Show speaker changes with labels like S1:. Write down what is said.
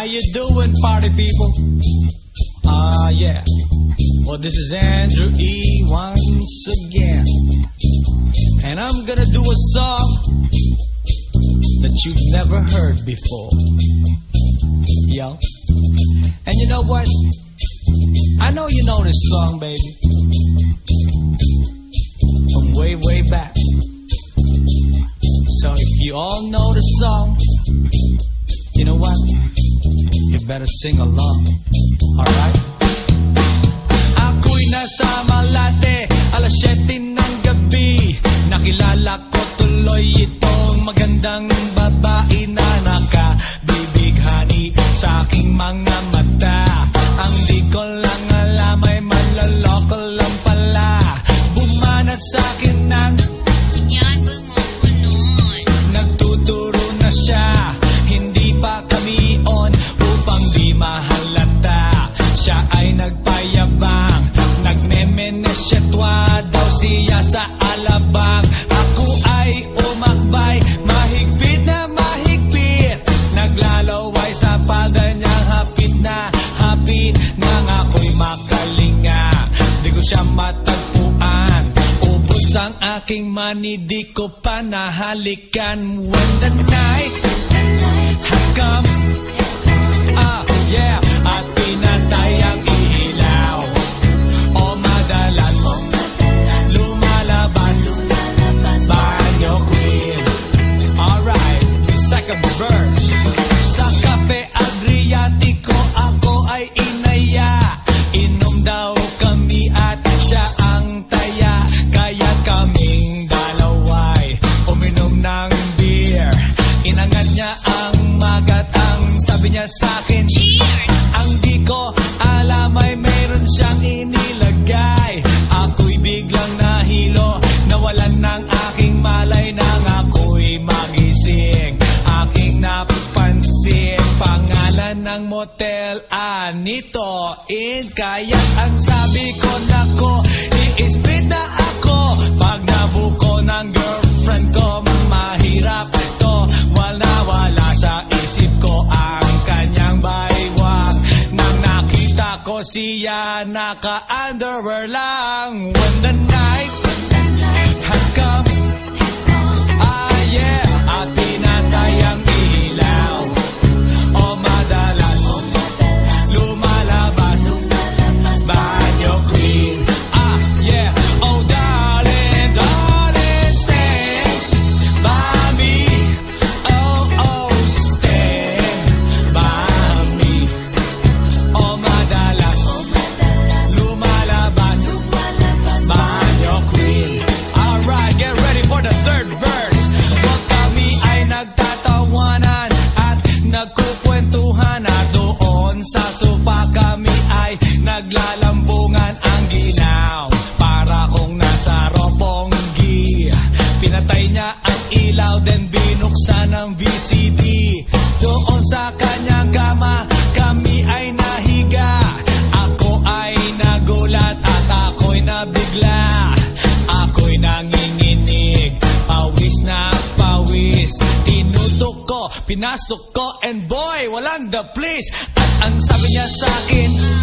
S1: How you doing, party people? Ah, yeah. Well, this is Andrew E. once again. And I'm gonna do a song that you've never heard before. Yo. And you know what? I know you know this song, baby. From way, way back. So if you all know the song, you know what? Better sing along. Alright? Ako'y nasa Malate, Nagmemenesyetwa daw siya sa alabang. Ako ay umakbay Mahigpit na mahigpit. Naglalaway sa paganyang hapit na hapit. Nang ako'y makalinga Di ko siya matagpuan. Ubus ang aking money, di ko pa nahalikan. When the night verse Sa Cafe Adriatico ako ay inaya. Inom daw kami at siya ang taya. Kaya kaming dalaway Uminom ng beer. Inangat niya ang magat Ang sabi niya sa napansin Pangalan ng motel Anito In Kaya ang sabi ko nako I-split na ako. Pag nabuko ng girlfriend ko Mahirap to Wala wala sa isip ko Ang kanyang baywang. Nang nakita ko siya Naka-underwear lang. When the night Naglalambungan ang ginaw Para kung nasa roponggi Pinatay niya ang ilaw Then binuksan ang VCD Doon sa kanyang kama Kami ay nahiga. Ako ay nagulat At ako'y nabigla. Ako'y nanginginig Pawis na pawis. Tinutok ko, pinasok ko And boy, walang the please At ang sabi niya sa akin